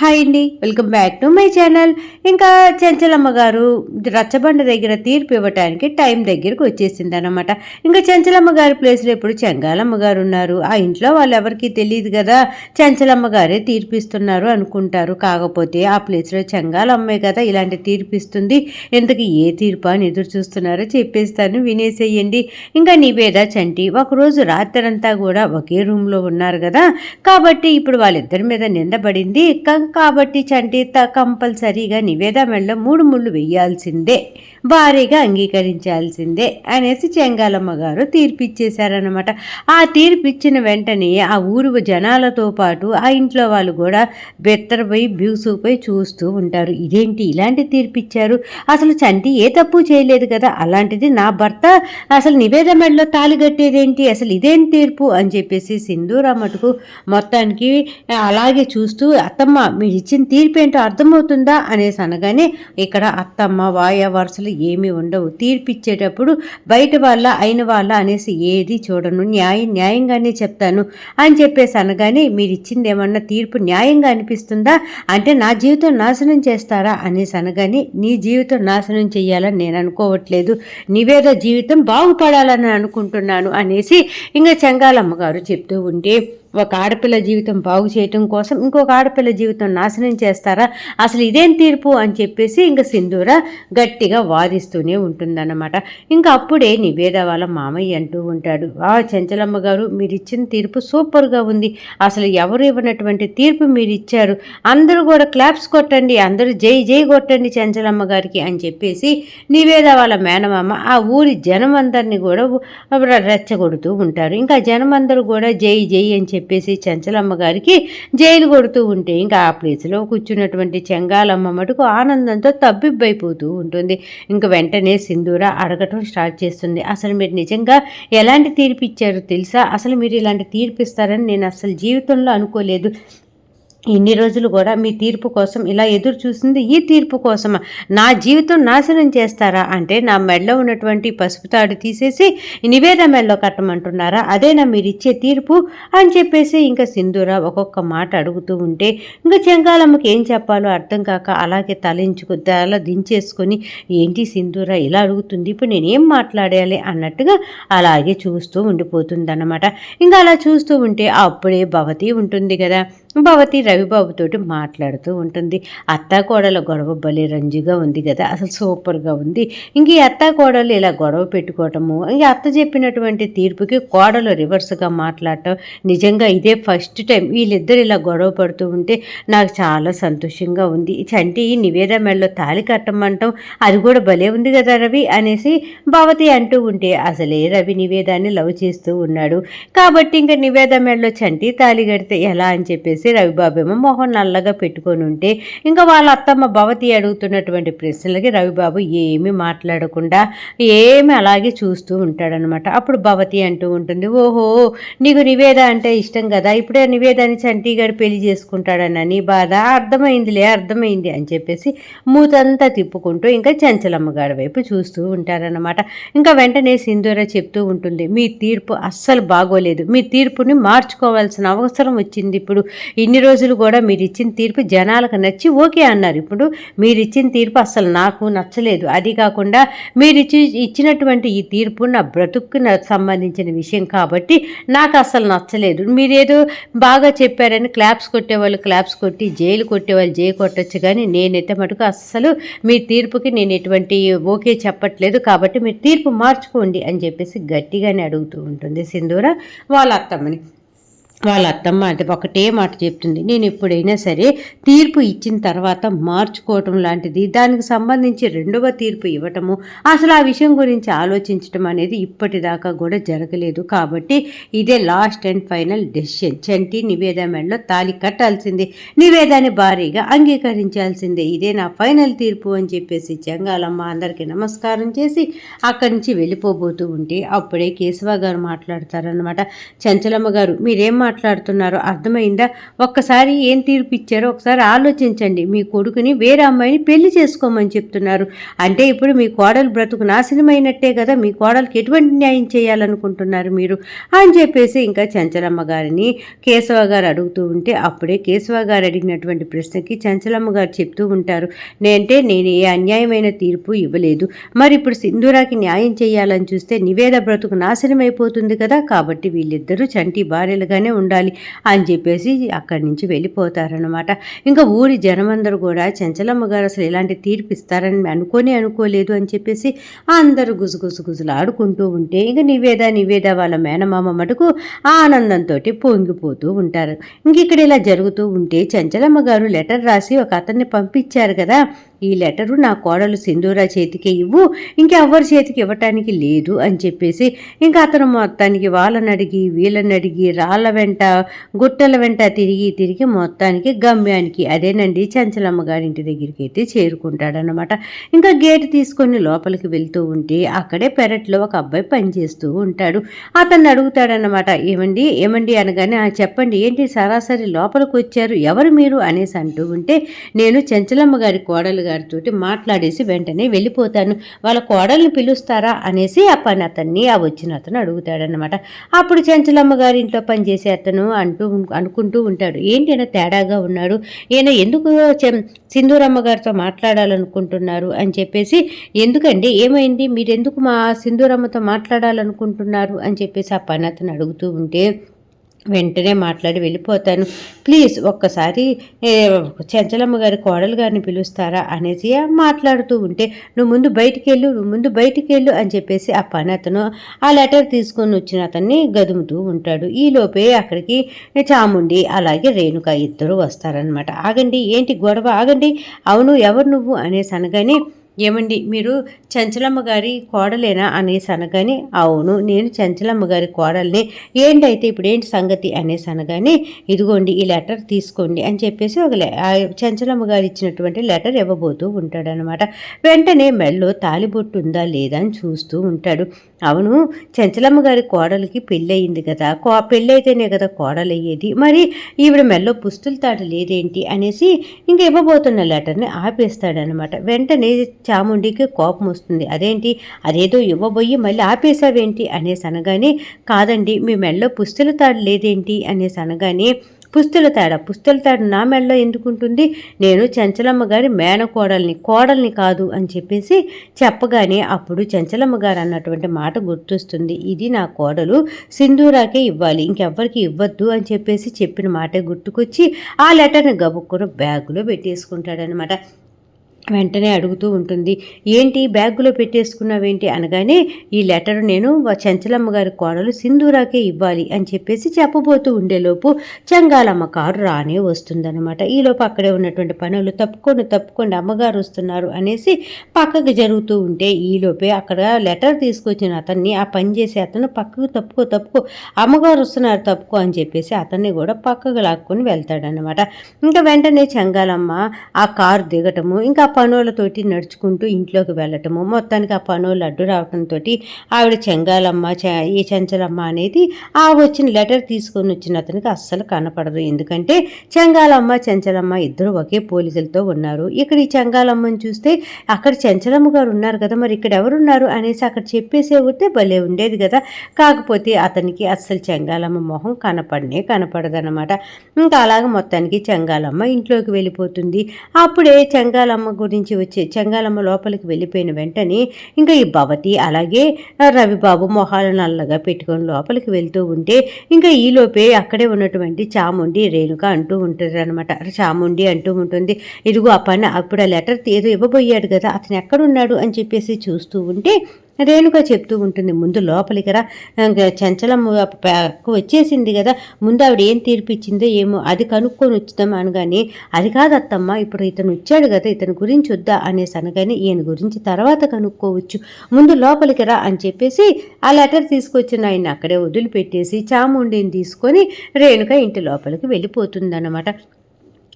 Hi అండి welcome back to my channel. ఇంకా చెంచలమ్మ గారు రచ్చబండ దగ్గర తీర్పు ఇవ్వటానికి టైం దగ్గరకు వచ్చేసింది అనమాట ఇంకా చెంచలమ్మ గారి ప్లేస్లో ఇప్పుడు చెంగాలమ్మ గారు ఉన్నారు. ఆ ఇంట్లో వాళ్ళు ఎవరికి తెలియదు కదా చెంచలమ్మ గారే తీర్పిస్తున్నారు అనుకుంటారు. కాకపోతే ఆ ప్లేస్లో చెంగాలమ్మే కదా ఇలాంటి తీర్పిస్తుంది ఎందుకు ఏ తీర్పు అని ఎదురు చూస్తున్నారో చెప్పేస్తాను వినేసేయండి. ఇంకా నివేద చంటి ఒకరోజు రాత్రంతా కూడా ఒకే రూమ్లో ఉన్నారు కదా. కాబట్టి ఇప్పుడు వాళ్ళిద్దరి మీద నిందపడింది కాబట్టి చంటి త కంపల్సరీగా నివేద మెళ్ళ మూడు ముళ్ళు వెయ్యాల్సిందే. భారీగా అంగీకరించాల్సిందే అనేసి చెంగాలమ్మ గారు తీర్పిచ్చేశారనమాట ఆ తీర్పిచ్చిన వెంటనే ఆ ఊరు జనాలతో పాటు ఆ ఇంట్లో వాళ్ళు కూడా బెత్తరపై బ్యూసుపై చూస్తూ ఉంటారు. ఇదేంటి ఇలాంటి తీర్పిచ్చారు? అసలు చంటి ఏ తప్పు చేయలేదు కదా? అలాంటిది నా భర్త అసలు నివేద మెడలో కట్టేదేంటి? అసలు ఇదేం తీర్పు? అని చెప్పేసి సింధూరా మటుకు మొత్తానికి అలాగే చూస్తూ అత్తమ్మ మీరు ఇచ్చిన తీర్పు ఏంటో అర్థమవుతుందా అనేసి అనగానే ఇక్కడ అత్తమ్మ వాయ వరుసలు ఏమీ ఉండవు. తీర్పు ఇచ్చేటప్పుడు బయట వాళ్ళ అయిన వాళ్ళ అనేసి ఏది చూడను. న్యాయం న్యాయంగానే చెప్తాను అని చెప్పేసి అనగానే మీరు ఇచ్చింది ఏమన్నా తీర్పు న్యాయంగా అనిపిస్తుందా? అంటే నా జీవితం నాశనం చేస్తారా అనేసి అనగానే నీ జీవితం నాశనం చేయాలని నేను అనుకోవట్లేదు. నివేద జీవితం బాగుపడాలని అనుకుంటున్నాను అనేసి ఇంకా చెంగాలమ్మ గారు చెప్తూ ఉంటే ఒక ఆడపిల్ల జీవితం బాగు చేయటం కోసం ఇంకొక ఆడపిల్ల జీవితం నాశనం చేస్తారా? అసలు ఇదేం తీర్పు? అని చెప్పేసి ఇంకా సింధూర గట్టిగా వాదిస్తూనే ఉంటుందన్నమాట. ఇంకా అప్పుడే నివేద వాళ్ళ మామయ్య అంటూ ఉంటాడు ఆ చెంచలమ్మ గారు మీరు ఇచ్చిన తీర్పు సూపర్గా ఉంది. అసలు ఎవరు ఇవ్వనటువంటి తీర్పు మీరు ఇచ్చారు అందరూ కూడా క్లాప్స్ కొట్టండి అందరూ జై జై కొట్టండి చెంచలమ్మ గారికి అని చెప్పేసి నివేద వాళ్ళ మేనమామ ఆ ఊరి జనం అందరినీ కూడా రెచ్చగొడుతూ ఉంటారు. ఇంకా జనం అందరూ కూడా జై జై అని చెప్పి చెప్పేసి చెంచలమ్మ గారికి జైలు కొడుతూ ఉంటే ఇంకా ఆ ప్లేస్లో కూర్చున్నటువంటి చెంగాలమ్మ మటుకు ఆనందంతో తబ్బిబ్బైపోతూ ఉంటుంది. ఇంక వెంటనే సింధూర అడగటం స్టార్ట్ చేస్తుంది. అసలు మీరు నిజంగా ఎలాంటి తీర్పు ఇచ్చారో తెలుసా? అసలు మీరు ఇలాంటి తీర్పు ఇస్తారని నేను అసలు జీవితంలో అనుకోలేదు. ఇన్ని రోజులు కూడా మీ తీర్పు కోసం ఇలా ఎదురు చూసింది ఈ తీర్పు కోసమా? నా జీవితం నాశనం చేస్తారా? అంటే నా మెడలో ఉన్నటువంటి పసుపు తాడు తీసేసి నివేద మెడలో కట్టమంటున్నారా? అదేనా మీరు ఇచ్చే తీర్పు? అని చెప్పేసి ఇంకా సింధూర ఒక్కొక్క మాట అడుగుతూ ఉంటే ఇంకా చెంగాలమ్మకి ఏం చెప్పాలో అర్థం కాక అలాగే తలించుకు తల దించేసుకొని ఏంటి సింధూర ఇలా అడుగుతుంది? ఇప్పుడు నేనేం మాట్లాడాలి? అన్నట్టుగా అలాగే చూస్తూ ఉండిపోతుంది అన్నమాట ఇంకా అలా చూస్తూ ఉంటే అప్పుడే భవతి ఉంటుంది కదా. భవతి రవిబాబుతోటి మాట్లాడుతూ ఉంటుంది. అత్తా కోడల గొడవ భలే రంజుగా ఉంది కదా అసలు సూపర్గా ఉంది. ఇంక ఈ అత్తా కోడలు ఇలా గొడవ పెట్టుకోవటము ఇంక అత్త చెప్పినటువంటి తీర్పుకి కోడలు రివర్స్గా మాట్లాడటం నిజంగా ఇదే ఫస్ట్ టైం వీళ్ళిద్దరు ఇలా గొడవ పడుతూ ఉంటే నాకు చాలా సంతోషంగా ఉంది. చంటి నివేద మెడలో తాళి కట్టమంటాం అది కూడా భలే ఉంది కదా రవి అనేసి భవతి అంటూ ఉంటే అసలే రవి నివేదాన్ని లవ్ చేస్తూ ఉన్నాడు. కాబట్టి ఇంకా నివేద మెడలో చంటి తాళి కడితే ఎలా అని చెప్పేసి రవిబాబు రవిబాబేమో మొహం నల్లగా పెట్టుకొని ఉంటే ఇంకా వాళ్ళ అత్తమ్మ భవతి అడుగుతున్నటువంటి ప్రశ్నలకి రవిబాబు ఏమీ మాట్లాడకుండా ఏమి అలాగే చూస్తూ ఉంటాడనమాట అప్పుడు భవతి అంటూ ఉంటుంది ఓహో నీకు నివేద అంటే ఇష్టం కదా ఇప్పుడే నివేదాన్ని చంటీగాడు పెళ్ళి చేసుకుంటాడన్న నీ బాధ? అర్థమైందిలే అర్థమైంది అని చెప్పేసి మూతంతా తిప్పుకుంటూ ఇంకా చంచలమ్మ గారి వైపు చూస్తూ ఉంటారనమాట ఇంకా వెంటనే సింధూర చెప్తూ ఉంటుంది మీ తీర్పు అస్సలు బాగోలేదు మీ తీర్పుని మార్చుకోవాల్సిన అవసరం వచ్చింది ఇప్పుడు. ఇన్ని రోజులు కూడా మీరు ఇచ్చిన తీర్పు జనాలకు నచ్చి ఓకే అన్నారు. ఇప్పుడు మీరు ఇచ్చిన తీర్పు అస్సలు నాకు నచ్చలేదు. అది కాకుండా మీరు ఇచ్చి ఇచ్చినటువంటి ఈ తీర్పు నా బ్రతుక్కు సంబంధించిన విషయం కాబట్టి నాకు అస్సలు నచ్చలేదు. మీరేదో బాగా చెప్పారని క్లాప్స్ కొట్టేవాళ్ళు క్లాప్స్ కొట్టి జైలు కొట్టేవాళ్ళు జైలు కొట్టచ్చు కానీ నేనైతే మటుకు అస్సలు మీ తీర్పుకి నేను ఎటువంటి ఓకే చెప్పట్లేదు కాబట్టి మీరు తీర్పు మార్చుకోండి అని చెప్పేసి గట్టిగానే అడుగుతూ ఉంటుంది సింధూర వాళ్ళ అత్తమ్మని. వాళ్ళ అత్తమ్మ అంటే ఒకటే మాట చెప్తుంది. నేను ఎప్పుడైనా సరే తీర్పు ఇచ్చిన తర్వాత మార్చుకోవటం లాంటిది దానికి సంబంధించి రెండవ తీర్పు ఇవ్వటము అసలు ఆ విషయం గురించి ఆలోచించటం అనేది ఇప్పటిదాకా కూడా జరగలేదు. కాబట్టి ఇదే last and final decision. Chanti Niveda మెడలో తాలి కట్టాల్సిందే నివేదాన్ని భారీగా అంగీకరించాల్సిందే. ఇదే నా ఫైనల్ తీర్పు అని చెప్పేసి చెంగాలమ్మ అందరికీ నమస్కారం చేసి అక్కడి నుంచి వెళ్ళిపోబోతూ ఉంటే అప్పుడే కేశవ గారు మాట్లాడతారనమాట చంచలమ్మ గారు మీరేం మాట్లాడుతున్నారో. అర్థమైందా? ఒక్కసారి ఏం తీర్పు ఇచ్చారో ఒకసారి ఆలోచించండి. మీ కొడుకుని వేరే అమ్మాయిని పెళ్ళి చేసుకోమని చెప్తున్నారు. అంటే ఇప్పుడు మీ కోడలు బ్రతుకు నాశనమైనట్టే కదా మీ కోడలికి ఎటువంటి న్యాయం చేయాలనుకుంటున్నారు మీరు? అని చెప్పేసి ఇంకా చంచలమ్మ గారిని కేశవ గారు అడుగుతూ ఉంటే అప్పుడే కేశవ గారు అడిగినటువంటి ప్రశ్నకి చంచలమ్మ గారు చెప్తూ ఉంటారు. నేంటే నేను ఏ అన్యాయమైన తీర్పు ఇవ్వలేదు. మరి ఇప్పుడు సింధూరాకి న్యాయం చేయాలని చూస్తే నివేద బ్రతుకు నాశనమైపోతుంది కదా కాబట్టి వీళ్ళిద్దరూ చంటి భార్యలుగానే ఉండాలి అని చెప్పేసి అక్కడి నుంచి వెళ్ళిపోతారనమాట ఇంకా ఊరి జనమందరూ కూడా చెంచలమ్మ గారు అసలు ఇలాంటి తీర్పు ఇస్తారని అనుకోనే అనుకోలేదు అని చెప్పేసి అందరూ గుజుగుజు గుజులు ఆడుకుంటూ ఉంటే ఇంకా నివేద నివేద వాళ్ళ మేనమామ మటుకు ఆనందంతో పొంగిపోతూ ఉంటారు. ఇంక ఇక్కడ ఇలా జరుగుతూ ఉంటే చెంచలమ్మ గారు లెటర్ రాసి ఒక అతన్ని పంపించారు కదా ఈ లెటరు నా కోడలు సింధూరా చేతికి ఇవ్వు ఇంకెవ్వరి చేతికి ఇవ్వటానికి లేదు అని చెప్పేసి ఇంకా అతను మొత్తానికి వాళ్ళని అడిగి వీళ్ళని అడిగి రాళ్ళ వెంట గుట్టల వెంట తిరిగి తిరిగి మొత్తానికి గమ్యానికి అదేనండి చంచలమ్మ గారింటి దగ్గరికి అయితే చేరుకుంటాడనమాట ఇంకా గేట్ తీసుకొని లోపలికి వెళ్తూ ఉంటే అక్కడే పెరట్లో ఒక అబ్బాయి పనిచేస్తూ ఉంటాడు. అతన్ని అడుగుతాడనమాట ఏమండి ఏమండి అనగానే చెప్పండి ఏంటి సరాసరి లోపలికి వచ్చారు ఎవరు మీరు? అనేసి అంటూ ఉంటే నేను చెంచలమ్మ గారి కోడలు గారితో మాట్లాడేసి వెంటనే వెళ్ళిపోతాను. వాళ్ళ కోడల్ని పిలుస్తారా అనేసి ఆ పని అతన్ని ఆ వచ్చిన అతను అడుగుతాడనమాట అప్పుడు చెంచలమ్మ గారి ఇంట్లో పనిచేసే అతను అంటూ అనుకుంటూ ఉంటాడు. ఏంటి ఆయన తేడాగా ఉన్నాడు? ఈయన ఎందుకు సింధూరమ్మ గారితో మాట్లాడాలనుకుంటున్నారు? అని చెప్పేసి ఎందుకండి? ఏమైంది? మీరెందుకు మా సింధూరమ్మతో మాట్లాడాలనుకుంటున్నారు? అని చెప్పేసి ఆ పని అతను అడుగుతూ ఉంటే వెంటనే మాట్లాడి వెళ్ళిపోతాను. ప్లీజ్ ఒక్కసారి చెంచలమ్మ గారి కోడలు గారిని పిలుస్తారా అనేసి మాట్లాడుతూ ఉంటే నువ్వు ముందు బయటికి వెళ్ళు నువ్వు ముందు బయటికి వెళ్ళు అని చెప్పేసి ఆ పని అతను ఆ లెటర్ తీసుకొని వచ్చిన అతన్ని గదుముతూ ఉంటాడు. ఈలోపే అక్కడికి చాముండి అలాగే రేణుక ఇద్దరు వస్తారనమాట ఆగండి ఏంటి గొడవ? ఆగండి అవును ఎవరు నువ్వు? అనేసి అనగానే ఏమండి మీరు చంచలమ్మ గారి కోడలేనా అనేసి అనగానే అవును నేను చంచలమ్మ గారి కోడల్ని. ఏంటైతే ఇప్పుడు ఏంటి సంగతి అనేసి అనగానే ఇదిగోండి ఈ లెటర్ తీసుకోండి అని చెప్పేసి ఒక చంచలమ్మ గారు ఇచ్చినటువంటి లెటర్ ఇవ్వబోతూ ఉంటాడనమాట వెంటనే మెల్లో తాలిబొట్టు ఉందా లేదా అని చూస్తూ ఉంటాడు. అవును చెంచలమ్మ గారి కోడలికి పెళ్ళయింది కదా కో పెళ్ళైతేనే కదా కోడలయ్యేది. మరి ఈవిడ మెల్లో పుస్తుల తాడు లేదేంటి అనేసి ఇంక ఇవ్వబోతున్న లెటర్ని ఆపేస్తాడనమాట వెంటనే చాముండికి కోపం వస్తుంది. అదేంటి? అదేదో ఇవ్వబోయి మళ్ళీ ఆపేశావేంటి? అనేసి అనగానే కాదండి మీ మెడలో పుస్తుల తాడు లేదేంటి? అనేసి అనగానే పుస్తుల తేడా? పుస్తుల తేడా నా మెడలో ఎందుకుంటుంది? నేను చెంచలమ్మ గారి మేనకోడల్ని కోడల్ని కాదు అని చెప్పేసి చెప్పగానే అప్పుడు చెంచలమ్మ గారు అన్నటువంటి మాట గుర్తొస్తుంది. ఇది నా కోడలు సింధూరాకే ఇవ్వాలి ఇంకెవ్వరికి ఇవ్వద్దు అని చెప్పేసి చెప్పిన మాటే గుర్తుకొచ్చి ఆ లెటర్ని గబుక్కున బ్యాగులో పెట్టేసుకుంటాడనమాట వెంటనే అడుగుతూ ఉంటుంది ఏంటి బ్యాగులో పెట్టేసుకున్నావేంటి? అనగానే ఈ లెటర్ నేను చెంచలమ్మ గారి కోడలు సింధూరాకే ఇవ్వాలి అని చెప్పేసి చెప్పబోతూ ఉండేలోపు చంగాలమ్మ కారు రానే వస్తుందన్నమాట. ఈలోపు అక్కడే ఉన్నటువంటి పనులు తప్పుకోండి తప్పుకోండి అమ్మగారు వస్తున్నారు అనేసి పక్కకు జరుగుతూ ఉంటే ఈలోపే అక్కడ లెటర్ తీసుకొచ్చిన అతన్ని ఆ పని చేసే అతను పక్కకు తప్పుకో తప్పుకో అమ్మగారు వస్తున్నారు తప్పుకో అని చెప్పేసి అతన్ని కూడా పక్కకు లాక్కొని వెళ్తాడనమాట ఇంకా వెంటనే చంగాలమ్మ ఆ కారు దిగటము ఇంకా పనులతోటి నడుచుకుంటూ ఇంట్లోకి వెళ్ళటము. మొత్తానికి ఆ పనులు అడ్డు రావడంతో ఆవిడ చెంగాలమ్మ ఈ చెంచలమ్మ అనేది ఆ వచ్చిన లెటర్ తీసుకొని వచ్చిన అతనికి అస్సలు కనపడదు. ఎందుకంటే చెంగాలమ్మ చెంచలమ్మ ఇద్దరు ఒకే పోలీసులతో ఉన్నారు. ఇక్కడ ఈ చెంగాలమ్మని చూస్తే అక్కడ చెంచలమ్మ గారు ఉన్నారు కదా మరి ఇక్కడ ఎవరున్నారు అనేసి అక్కడ చెప్పేసే ఉంటే భలే ఉండేది కదా. కాకపోతే అతనికి అస్సలు చెంగాలమ్మ మొహం కనపడనే కనపడదనమాట ఇంకా అలాగే మొత్తానికి చెంగాలమ్మ ఇంట్లోకి వెళ్ళిపోతుంది. అప్పుడే చెంగాలమ్మ గురించి వచ్చే చెంగాలమ్మ లోపలికి వెళ్ళిపోయిన వెంటనే ఇంకా ఈ భవతి అలాగే రవిబాబు మొహాలు నల్లగా పెట్టుకొని లోపలికి వెళ్తూ ఉంటే ఇంకా ఈలోపే అక్కడే ఉన్నటువంటి చాముండి రేణుక అంటూ ఉంటుంది అనమాట చాముండి అంటూ ఉంటుంది. ఇదిగో ఆ పని అప్పుడు ఆ లెటర్ ఏదో ఇవ్వబోయాడు కదా అతను ఎక్కడున్నాడు అని చెప్పేసి చూస్తూ ఉంటే రేణుక చెప్తూ ఉంటుంది ముందు లోపలికి రా. చంచలమ్మ వచ్చేసింది కదా ముందు ఆవిడ ఏం తీర్పిచ్చిందో ఏమో అది కనుక్కొని వచ్చుదాం అనగానే అది కాదత్తమ్మ ఇప్పుడు ఇతను వచ్చాడు కదా ఇతని గురించి వద్దా? అనేసి అనగానే ఈయన గురించి తర్వాత కనుక్కోవచ్చు. ముందు లోపలికి రా అని చెప్పేసి ఆ లెటర్ తీసుకొచ్చిన ఆయన అక్కడే వదిలిపెట్టేసి చాముండిని తీసుకొని రేణుక ఇంటి లోపలికి వెళ్ళిపోతుందన్నమాట.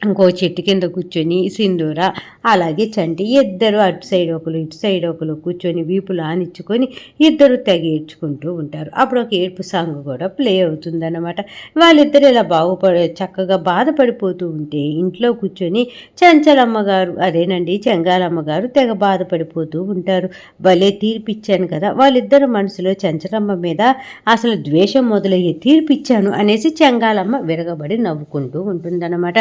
ఇంకో చెట్టు కింద కూర్చొని సింధూర అలాగే చంటి ఇద్దరు అటు సైడ్ ఒకరు ఇటు సైడ్ ఒకరు కూర్చొని వీపులు ఆనిచ్చుకొని ఇద్దరు తెగ ఏడ్చుకుంటూ ఉంటారు. అప్పుడు ఒక ఏడుపు సాంగ్ కూడా ప్లే అవుతుందన్నమాట. వాళ్ళిద్దరు ఇలా బాగుపడే చక్కగా బాధపడిపోతూ ఉంటే ఇంట్లో కూర్చొని చంచలమ్మ గారు అదేనండి చెంగాలమ్మ గారు తెగ బాధపడిపోతూ ఉంటారు. భలే తీర్పిచ్చాను కదా వాళ్ళిద్దరు మనసులో చంచలమ్మ మీద అసలు ద్వేషం మొదలయ్యే తీర్పిచ్చాను అనేసి చెంగాలమ్మ విరగబడి నవ్వుకుంటూ ఉంటుందన్నమాట.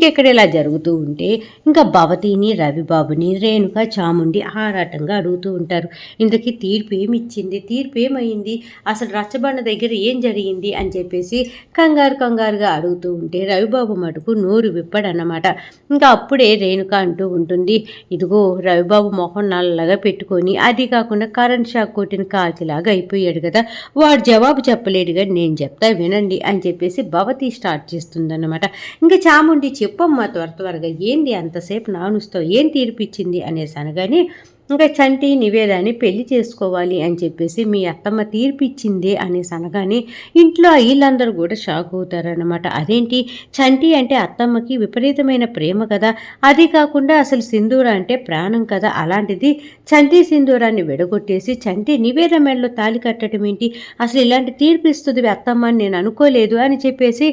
ఇంకెక్కడ ఇలా జరుగుతూ ఉంటే ఇంకా భవతిని రవిబాబుని రేణుక చాముండి ఆరాటంగా అడుగుతూ ఉంటారు. ఇంతకీ తీర్పు ఏమిచ్చింది? తీర్పు ఏమైంది? అసలు రచ్చబండ దగ్గర ఏం జరిగింది? అని చెప్పేసి కంగారు కంగారుగా అడుగుతూ ఉంటే రవిబాబు మటుకు నోరు విప్పడన్నమాట. ఇంకా అప్పుడే రేణుక అంటూ ఉంటుంది ఇదిగో రవిబాబు మొహం నల్లగా పెట్టుకొని అది కాకుండా కరెంట్ షాక్ కొట్టిన కాకిలాగా అయిపోయాడు కదా వాడు జవాబు చెప్పలేడుగా నేను చెప్తా వినండి అని చెప్పేసి భవతి స్టార్ట్ చేస్తుందన్నమాట. ఇంకా చాముండి చెప్పమ్మా త్వర త్వరగా ఏంది అంతసేపు నానుస్తావు? ఏం తీర్పిచ్చింది అనేసి అనగానే ఇంకా చంటి నివేదాన్ని పెళ్ళి చేసుకోవాలి అని చెప్పేసి మీ అత్తమ్మ తీర్పిచ్చింది అనేసి అనగానే ఇంట్లో వీళ్ళందరూ కూడా షాక్ అవుతారనమాట అదేంటి? చంటి అంటే అత్తమ్మకి విపరీతమైన ప్రేమ కదా. అది కాకుండా అసలు సింధూర అంటే ప్రాణం కదా. అలాంటిది చంటి సింధూరాన్ని విడగొట్టేసి చంటి నివేద మెడలో తాలి కట్టడం ఏంటి? అసలు ఇలాంటి తీర్పు ఇస్తుంది అత్తమ్మ అని నేను అనుకోలేదు అని చెప్పేసి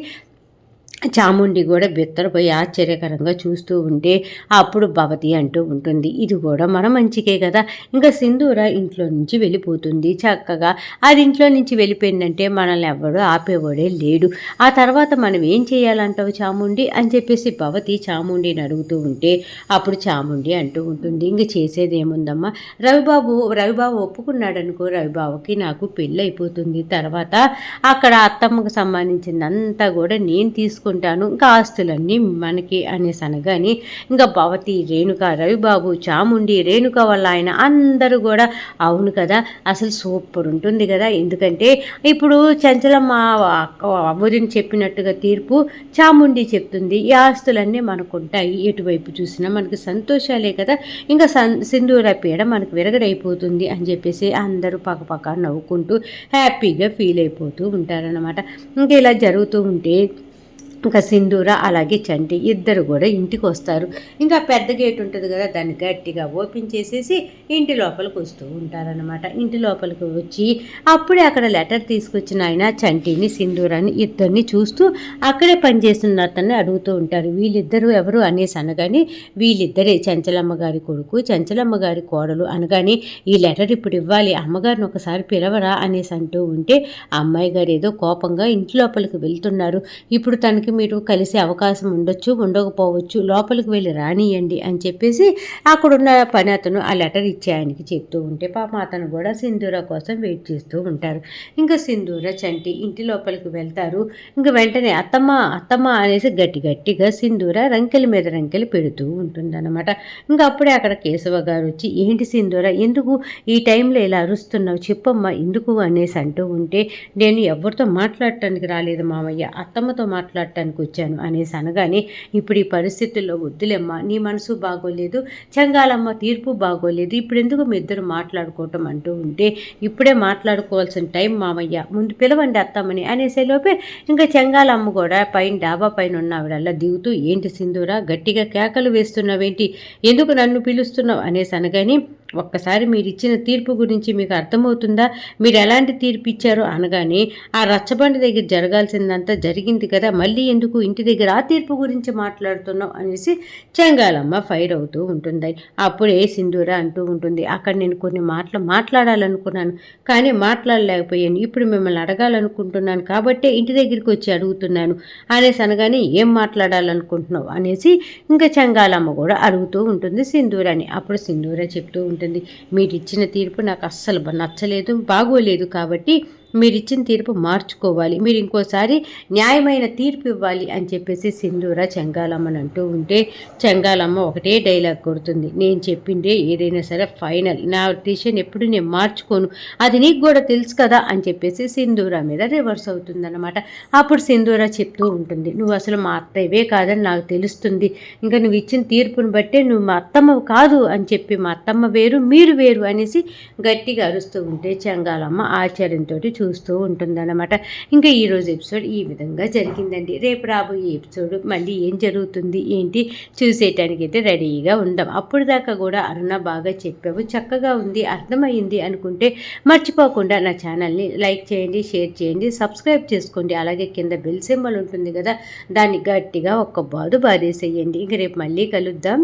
చాముండి కూడా బిత్తరపోయి ఆశ్చర్యకరంగా చూస్తూ ఉంటే అప్పుడు భవతి అంటూ ఉంటుంది ఇది కూడా మన మంచికే కదా? ఇంకా సింధూర ఇంట్లో నుంచి వెళ్ళిపోతుంది. చక్కగా అది ఇంట్లో నుంచి వెళ్ళిపోయిందంటే మనల్ని ఎవ్వడో ఆపేవాడే లేడు. ఆ తర్వాత మనం ఏం చేయాలంటావు చాముండి? అని చెప్పేసి భవతి చాముండిని అడుగుతూ ఉంటే అప్పుడు చాముండి అంటూ ఉంటుంది ఇంక చేసేది ఏముందమ్మా రవిబాబు రవిబాబు ఒప్పుకున్నాడు అనుకో రవిబాబుకి నాకు పెళ్ళి అయిపోతుంది తర్వాత అక్కడ అత్తమ్మకు సంబంధించిందంతా కూడా నేను తీసుకు తీసుకుంటాను. ఇంకా ఆస్తులన్నీ మనకి అనేసి అనగాని ఇంకా భవతి రేణుక రవిబాబు చాముండి రేణుక వల్ల ఆయన అందరూ కూడా అవును కదా అసలు సూపర్ ఉంటుంది కదా. ఎందుకంటే ఇప్పుడు చంచలమ్మ అవ్వదని చెప్పినట్టుగా తీర్పు చాముండి చెప్తుంది. ఈ ఆస్తులన్నీ మనకు ఉంటాయి ఎటువైపు చూసినా మనకి సంతోషాలే కదా. ఇంకా సన్ సింధూర పీడ మనకు విరగడైపోతుంది అని చెప్పేసి అందరూ పక్కపక్క నవ్వుకుంటూ హ్యాపీగా ఫీల్ అయిపోతూ ఉంటారనమాట ఇంకా ఇలా జరుగుతూ ఉంటే ఇంకా సింధూర అలాగే చంటి ఇద్దరు కూడా ఇంటికి వస్తారు. ఇంకా పెద్ద గేట్ ఉంటుంది కదా దాన్ని గట్టిగా ఓపెన్ చేసేసి ఇంటి లోపలికి వస్తూ ఉంటారనమాట ఇంటి లోపలికి వచ్చి అప్పుడే అక్కడ లెటర్ తీసుకొచ్చిన ఆయన చంటిని సింధూరాన్ని ఇద్దరిని చూస్తూ అక్కడే పనిచేస్తున్న అతన్ని అడుగుతూ ఉంటారు. వీళ్ళిద్దరూ ఎవరు అనేసి అనగానే వీళ్ళిద్దరే చంచలమ్మ గారి కొడుకు చంచలమ్మ గారి కోడలు అనగానే ఈ లెటర్ ఇప్పుడు ఇవ్వాలి అమ్మగారిని ఒకసారి పిలవరా అనేసి అంటూ ఉంటే అమ్మాయి గారు ఏదో కోపంగా ఇంటి లోపలికి వెళ్తున్నారు. ఇప్పుడు తనకి సమయానికి మీరు కలిసే అవకాశం ఉండొచ్చు ఉండకపోవచ్చు. లోపలికి వెళ్ళి రానియండి అని చెప్పేసి అక్కడున్న పని అతను ఆ లెటర్ ఇచ్చే ఆయనకి చెప్తూ ఉంటే పాప అతను కూడా సింధూర కోసం వెయిట్ చేస్తూ ఉంటారు. ఇంకా సింధూర చంటి ఇంటి లోపలికి వెళ్తారు. ఇంకా వెంటనే అత్తమ్మ అత్తమ్మ అనేసి గట్టి గట్టిగా సింధూర రంకెల మీద రంకెలు పెడుతూ ఉంటుందన్నమాట. ఇంకా అప్పుడే అక్కడ కేశవ గారు వచ్చి ఏంటి సింధూర ఎందుకు ఈ టైంలో ఇలా అరుస్తున్నావు? చెప్పమ్మా ఎందుకు? అనేసి అంటూ ఉంటే నేను ఎవరితో మాట్లాడటానికి రాలేదు మామయ్య. అత్తమ్మతో మాట్లాడటానికి మాట్లాడటానికి వచ్చాను అనేసి అనగానే ఇప్పుడు ఈ పరిస్థితుల్లో వద్దులేమ్మ నీ మనసు బాగోలేదు చంగాలమ్మ తీర్పు బాగోలేదు ఇప్పుడు ఎందుకు మీ ఇద్దరు మాట్లాడుకోవటం అంటూ ఉంటే ఇప్పుడే మాట్లాడుకోవాల్సిన టైం మామయ్య ముందు పిలవండి అత్తమ్మని అనేసేలోపే ఇంకా చెంగాలమ్మ కూడా పైన డాబా పైన ఉన్న ఆవిడల్లా దిగుతూ ఏంటి సింధూరా గట్టిగా కేకలు వేస్తున్నావేంటి ఎందుకు నన్ను పిలుస్తున్నావు అనేసి అనగాని ఒక్కసారి మీరు ఇచ్చిన తీర్పు గురించి మీకు అర్థమవుతుందా మీరు ఎలాంటి తీర్పు ఇచ్చారో అనగానే ఆ రచ్చబండి దగ్గర జరగాల్సిందంతా జరిగింది కదా మళ్ళీ ఎందుకు ఇంటి దగ్గర ఆ తీర్పు గురించి మాట్లాడుతున్నావు అనేసి చెంగాలమ్మ ఫైర్ అవుతూ ఉంటుంది. అప్పుడే సింధూర అంటూ ఉంటుంది అక్కడ నేను కొన్ని మాటలు మాట్లాడాలనుకున్నాను కానీ మాట్లాడలేకపోయాను. ఇప్పుడు మిమ్మల్ని అడగాలనుకుంటున్నాను కాబట్టే ఇంటి దగ్గరికి వచ్చి అడుగుతున్నాను అనేసి అనగానే ఏం మాట్లాడాలనుకుంటున్నావు? అనేసి ఇంకా చెంగాలమ్మ కూడా అడుగుతూ ఉంటుంది సింధూరని. అప్పుడు సింధూర చెప్తూ ఉంటుంది మీరు ఇచ్చిన తీర్పు నాకు అస్సలు నచ్చలేదు బాగోలేదు కాబట్టి మీరు ఇచ్చిన తీర్పు మార్చుకోవాలి. మీరు ఇంకోసారి న్యాయమైన తీర్పు ఇవ్వాలి అని చెప్పేసి సింధూర చెంగాలమ్మని అంటూ ఉంటే చెంగాలమ్మ ఒకటే డైలాగ్ కొడుతుంది. నేను చెప్పిందే ఏదైనా సరే ఫైనల్. నా డిసిషన్ ఎప్పుడు నేను మార్చుకోను. అది నీకు కూడా తెలుసు కదా అని చెప్పేసి సింధూర మీద రివర్స్ అవుతుందన్నమాట. అప్పుడు సింధూర చెప్తూ ఉంటుంది. నువ్వు అసలు మా అత్తయ్యవే కాదని నాకు తెలుస్తుంది. ఇంకా నువ్వు ఇచ్చిన తీర్పును బట్టే నువ్వు మా అత్తమ్మ కాదు అని చెప్పి మా అత్తమ్మ వేరు మీరు వేరు అనేసి గట్టిగా అరుస్తూ ఉంటే చెంగాలమ్మ ఆశ్చర్యంతో చూ చూస్తూ ఉంటుందన్నమాట. ఇంకా ఈరోజు ఎపిసోడ్ ఈ విధంగా జరిగిందండి. రేపు రాబోయే ఎపిసోడ్ మళ్ళీ ఏం జరుగుతుంది ఏంటి చూసేయటానికి అయితే రెడీగా ఉందాం. అప్పుడు దాకా కూడా అరుణ బాగా చెప్పావు చక్కగా ఉంది అర్థమైంది అనుకుంటే మర్చిపోకుండా నా ఛానల్ని లైక్ చేయండి షేర్ చేయండి సబ్స్క్రైబ్ చేసుకోండి. అలాగే కింద బెల్ సింబల్ ఉంటుంది కదా దాన్ని గట్టిగా ఒక్క బాదు బాధేసేయండి ఇంక రేపు మళ్ళీ కలుద్దాం.